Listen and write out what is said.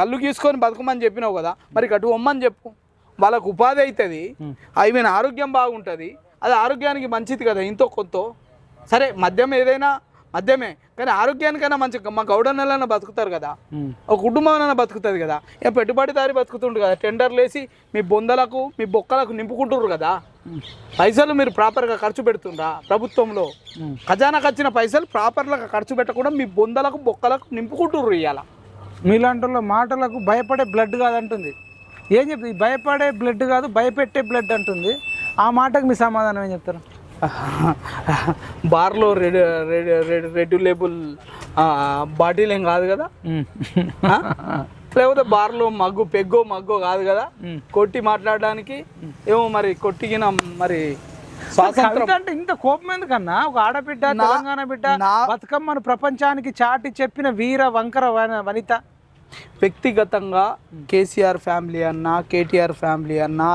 కళ్ళు గీసుకొని బతకమని చెప్పినావు కదా మరి అటు ఒమ్మని చెప్పు. వాళ్ళకు ఉపాధి అవుతుంది ఐ మీన్ ఆరోగ్యం బాగుంటుంది. అది ఆరోగ్యానికి మంచిది కదా ఇంతో కొంత. సరే మద్యం ఏదైనా మద్యమే. కానీ ఆరోగ్యానికైనా మంచి మా గౌడన్నలైనా బతుకుతారు కదా. ఒక కుటుంబం బతుకుతుంది కదా. ఇక పెట్టుబడిదారి బతుకుతుండ్రు కదా. టెండర్లు వేసి మీ బొందలకు మీ బొక్కలకు నింపుకుంటుర్రు కదా. పైసలు మీరు ప్రాపర్గా ఖర్చు పెడుతుండ్రా ప్రభుత్వంలో. ఖజానాకు వచ్చిన పైసలు ప్రాపర్గా ఖర్చు పెట్టకుండా మీ బొందలకు బొక్కలకు నింపుకుంటుర్రు ఇవాళ మీలాంటి వాళ్ళ మాటలకు భయపడే బ్లడ్ కాదంటుంది. ఏం చెప్తుంది భయపడే బ్లడ్ కాదు భయపెట్టే బ్లడ్ అంటుంది. ఆ మాటకు మీ సమాధానం ఏం చెప్తారు? బార్లో red red red red label bottle ఏం కాదు కదా? లేకపోతే బార్లో మగ్గు పెగ్గో మగ్గో కాదు కదా? కొట్టి మాట్లాడడానికి ఏమో మరి కొట్టిగిన మరి అంటే ఇంత కోపం ఎందుకన్నా? ఒక ఆడబిడ్డ తెలంగాణ బిడ్డ బతుకమ్మను ప్రపంచానికి చాటి చెప్పిన వీర వంకర వన- వనిత. వ్యక్తిగతంగా కేసీఆర్ ఫ్యామిలీ అన్నా కేటీఆర్ ఫ్యామిలీ అన్నా